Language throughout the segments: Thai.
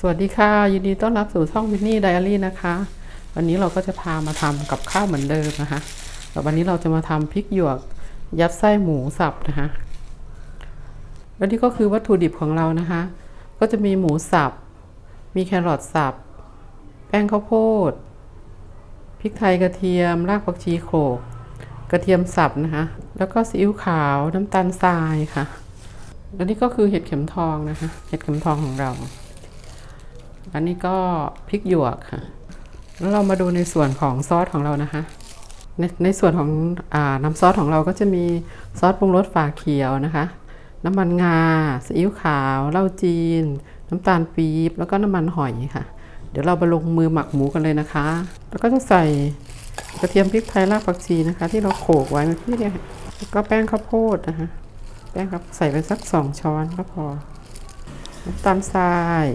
สวัสดีค่ะยินดีต้อนรับสู่ช่องวินนี่ไดอารี่นะคะ วันนี้เราก็จะพามาทำกับข้าวเหมือนเดิมนะคะแต่วันนี้เราจะมาทำพริกหยวกยัดไส้หมูสับนะคะและนี่ก็คือวัตถุดิบของเรานะคะ ก็จะมีหมูสับ มีแครอทสับ แป้งข้าวโพดพริกไทยกระเทียม รากผักชีโขลกกระเทียมสับนะคะ แล้วก็ซีอิ๊วขาวน้ำตาลทรายค่ะ และนี่ก็คือเห็ดเข็มทองนะคะ เห็ดเข็มทองของเรา อันนี้ก็พริกหยวกค่ะ แล้วเรามาดูในส่วนของซอสของเรานะคะ ในในส่วนของอน้ำซอสของเราก็จะมีซอสปรุงรสฝาเขียวนะคะ น้ำมันงาซีอิ๊วขาวเหล้าจีน น้ำตาลปี๊บแล้วก็น้ำมันหอยค่ะ เดี๋ยวเราไปลงมือหมักหมูกันเลยนะคะ แล้วก็จะใส่กระเทียมพริกไทยรากผักชีนะคะ ที่เราโขลกไว้เมื่อกี้เนี่ยแล้วก็แป้งข้าวโพดนะคะแป้งครับใส่ไปสักสองช้อนก็พอน้ำตาลทราย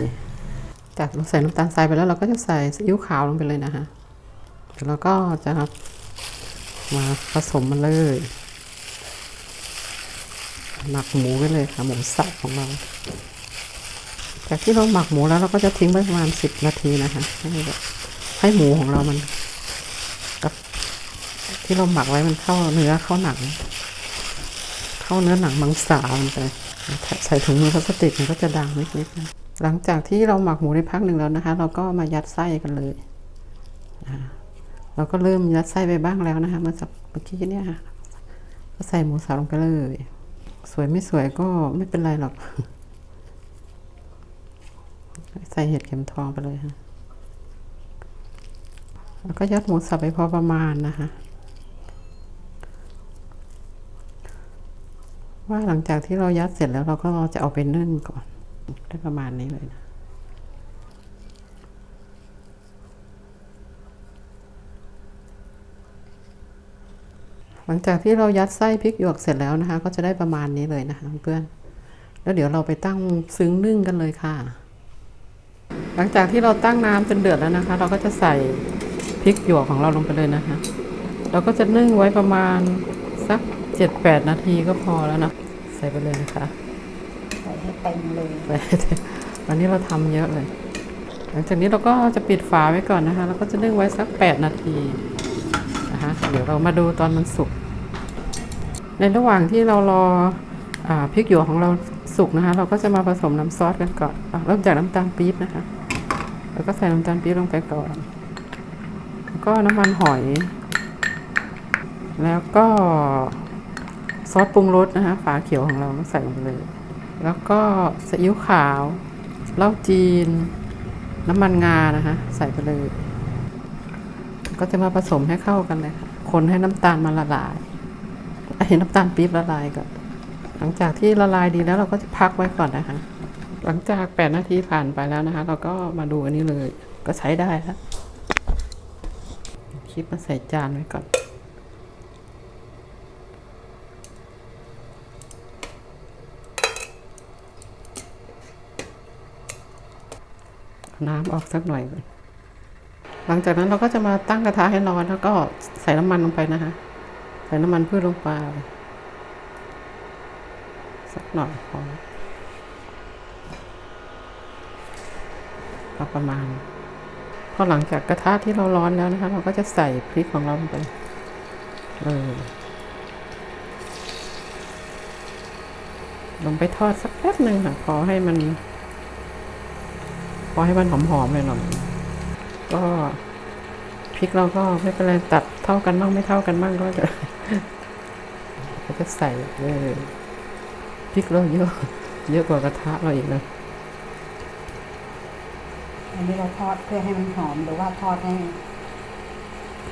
จากเราใส่น้ำตาลทรายไปแล้วเราก็จะใส่ซีอิ๊วขาวลงไปเลยนะคะเดี๋ยวเราก็จะมาผสมมันเลยหมักหมูไปเลยค่ะหมูสับของเราจากที่เราหมักหมูแล้วเราก็จะทิ้งไว้ประมาณสิบนาทีนะคะให้แบบให้หมูของเรามันกับที่เราหมักไว้มันเข้าเนื้อเข้าหนัง เข้าเนื้อหนังมังสามันไปใส่ถุงมือพลาสติกมันก็จะดังนิดๆนะ หลังจากที่เราหมักหมูได้พักหนึ่งแล้วนะคะ เราก็มายัดไส้กันเลยเราก็เริ่มยัดไส้ไปบ้างแล้วนะคะเมื่อสักเมื่อกี้เนี่ยค่ะก็ใส่หมูสับลงไปเลย สวยไม่สวยก็ไม่เป็นไรหรอก ใส่เห็ดเข็มทองไปเลยค่ะแล้วก็ยัดหมูสับไปพอประมาณนะคะว่าหลังจากที่เรายัดเสร็จแล้วเราก็จะเอาไปนึ่งก่อน ได้ประมาณนี้เลยนะหลังจากที่เรายัดไส้พริกหยวกเสร็จแล้วนะคะ ก็จะได้ประมาณนี้เลยนะคะเพื่อน แล้วเดี๋ยวเราไปตั้งซึ้งนึ่งกันเลยค่ะ หลังจากที่เราตั้งน้ำจนเดือดแล้วนะคะ เราก็จะใส่พริกหยวกของเราลงไปเลยนะคะ เราก็จะนึ่งไว้ประมาณสักเจ็ดแปดนาทีก็พอแล้วนะ ใส่ไปเลยนะคะ เต็มเลย วันนี้เราทำเยอะเลย หลังจากนี้เราก็จะปิดฝาไว้ก่อนนะคะ แล้วก็จะนึ่งไว้สักแปดนาทีนะคะ เดี๋ยวเรามาดูตอนมันสุก ในระหว่างที่เรารออพริกหยวกของเราสุกนะคะ เราก็จะมาผสมน้ำซอสกันก่อนเริ่มจากน้ำตาลปี๊บนะคะ แล้วก็ใส่น้ำตาลปี๊บลงไปก่อน แล้วก็น้ำมันหอย แล้วก็ซอสปรุงรสนะคะฝาเขียวของเราใส่ลงไปเลย แล้วก็ซีอิ๊วขาวเหล้าจีน น้ำมันงานะคะใส่ไปเลย ก็จะมาผสมให้เข้ากันเลยค่ะ คนให้น้ำตาลมันละลายไอ้น้ำตาลปี๊บละลายก่อน หลังจากที่ละลายดีแล้วเราก็จะพักไว้ก่อนนะคะ หลังจากแปดนาทีผ่านไปแล้วนะคะ เราก็มาดูอันนี้เลย ก็ใช้ได้แล้ว คลิปมาใส่จานไว้ก่อน น้ำออกสักหน่อยก่อนหลังจากนั้นเราก็จะมาตั้งกระทะให้ร้อนแล้วก็ใส่น้ำมันลงไปนะคะ ใส่น้ำมันพืชลงไปสักหน่อยพอประมาณ พอหลังจากกระทะที่เราร้อนแล้วนะคะ เราก็จะใส่พริกของเราลงไปเลยลงไปทอดสักแป๊บหนึ่งค่ะ พอให้มัน พอให้มันหอมๆเลยหน่อย ก็พริกเราก็ไม่เป็นไรตัดเท่ากันบ้างไม่เท่ากันบ้างก็จะก็จะใส่เลยพริกเราเยอะเยอะกว่ากระทะเราอีกนะอันนี้เราทอดเพื่อให้มันหอมหรือว่าทอดให้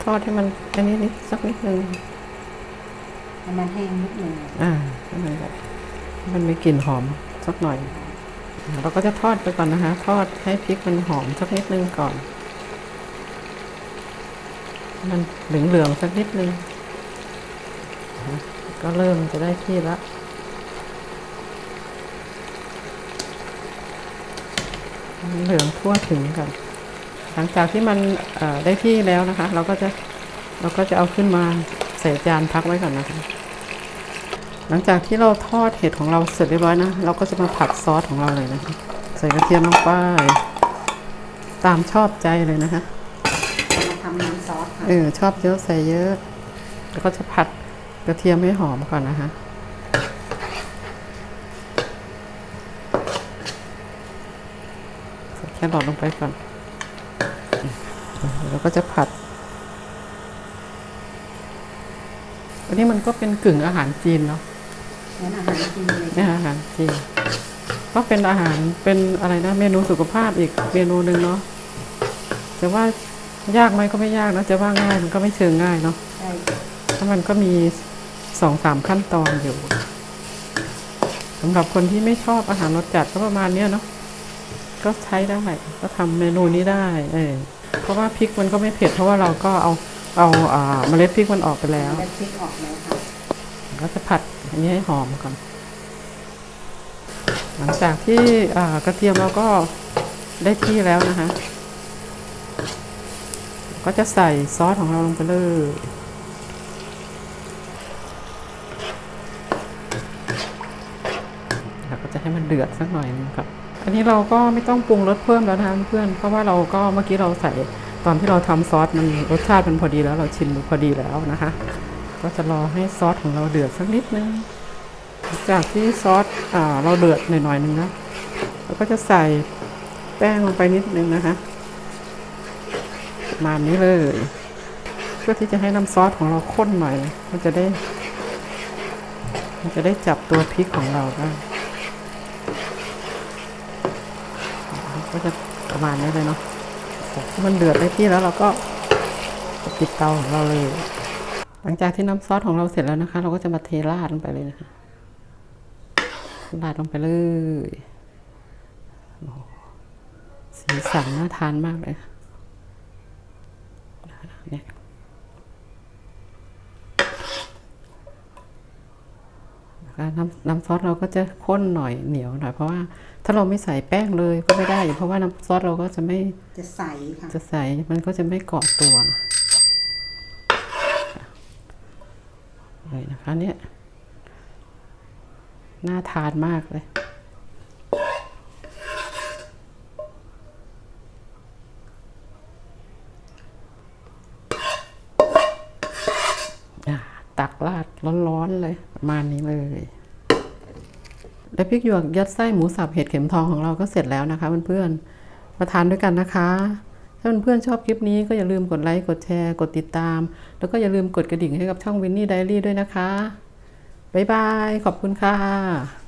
ทอดให้มันอันนี้นิดสักนิดนึงให้มันแห้งนิดหนึ่งอ่าให้มันแบบให้มันมีกลิ่นหอมสักหน่อย เราก็จะทอดไปก่อนนะคะ ทอดให้พริกมันหอมสักนิดนึงก่อนให้มันเหลืองๆสักนิดนึง ก็เริ่มจะได้ที่ละให้มันเหลืองทั่วถึงกัน หลังจากที่มันได้ที่แล้วนะคะ เราก็จะเราก็จะเอาขึ้นมาใส่จานพักไว้ก่อนนะคะ หลังจากที่เราทอดเห็ดของเราเสร็จเรียบร้อยนะ เราก็จะมาผัดซอสของเราเลยนะคะใส่กระเทียมลงไปตามชอบใจเลยนะคะเรามาทำน้ำซอสค่ะเออชอบเยอะใส่เยอะ แล้วก็จะผัดกระเทียมให้หอมก่อนนะคะใส่แครอทลงไปก่อนแล้วก็จะผัด อันนี้มันก็เป็นกึ่งอาหารจีนเนาะ งั้นอาหารจีนเลยเนี่ยอาหารจีนก็เป็นอาหารเป็นอะไรนะเมนูสุขภาพอีกเมนูหนึ่งเนาะจะว่ายากไหมก็ไม่ยากนะจะว่าง่ายมันก็ไม่เชิงง่ายเนาะใช่ถ้ามันก็มีสองสามขั้นตอนอยู่สำหรับคนที่ไม่ชอบอาหารรสจัดก็ประมาณเนี้ยเนาะก็ใช้ได้ก็ทำเมนูนี้ได้ เออเพราะว่าพริกมันก็ไม่เผ็ดเพราะว่าเราก็เอาเอาอ่าเมล็ดพริกมันออกไปแล้วได้พริกออกแล้วค่ะ ก็จะผัด อันนี้ให้หอมก่อน หลังจากที่กระเทียมเราก็ได้ที่แล้วนะคะ ก็จะใส่ซอสของเราลงไปเลยแล้วก็จะให้มันเดือดสักหน่อยนึงครับ อันนี้เราก็ไม่ต้องปรุงรสเพิ่มแล้วนะคะเพื่อน เพราะว่าเราก็เมื่อกี้เราใส่ตอนที่เราทำซอสมันรสชาติมันพอดีแล้วเราชิมพอดีแล้วนะคะ ก็จะรอให้ซอสของเราเดือดสักนิดนึง จากที่ซอสอ่าเราเดือดหน่อยๆนึงนะเราก็จะใส่แป้งลงไปนิดนึงนะคะประมาณนี้เลย เพื่อที่จะให้น้ำซอสของเราข้นหน่อย มันจะได้ มันจะได้จับตัวพริกของเราได้ก็จะประมาณนี้เลยเนาะที่มันเดือดได้ที่แล้วเราก็ปิดเตาของเราเลย หลังจากที่น้ำซอสของเราเสร็จแล้วนะคะ เราก็จะมาเทราดลงไปเลยนะคะราดลงไปเลยโอ้โหสีสันน่าทานมากเลยเนี่ยนะคะน้ำน้ำซอสเราก็จะข้นหน่อยเหนียวหน่อยเพราะว่าถ้าเราไม่ใส่แป้งเลยก็ไม่ได้เพราะว่าน้ำซอสเราก็จะไม่จะใสค่ะจะใส่มันก็จะไม่เกาะตัว เลยนะคะเนี่ยน่าทานมากเลยอะตักราดร้อนๆเลยประมาณนี้เลย และพริกหยวกยัดไส้หมูสับเห็ดเข็มทองของเราก็เสร็จแล้วนะคะเพื่อนๆมาทานด้วยกันนะคะ ถ้าเพื่อนๆชอบคลิปนี้ก็อย่าลืมกดไลค์ กดแชร์ กดติดตาม แล้วก็อย่าลืมกดกระดิ่งให้กับช่องวินนี่ไดรี่ด้วยนะคะ บ๊ายบาย ขอบคุณค่ะ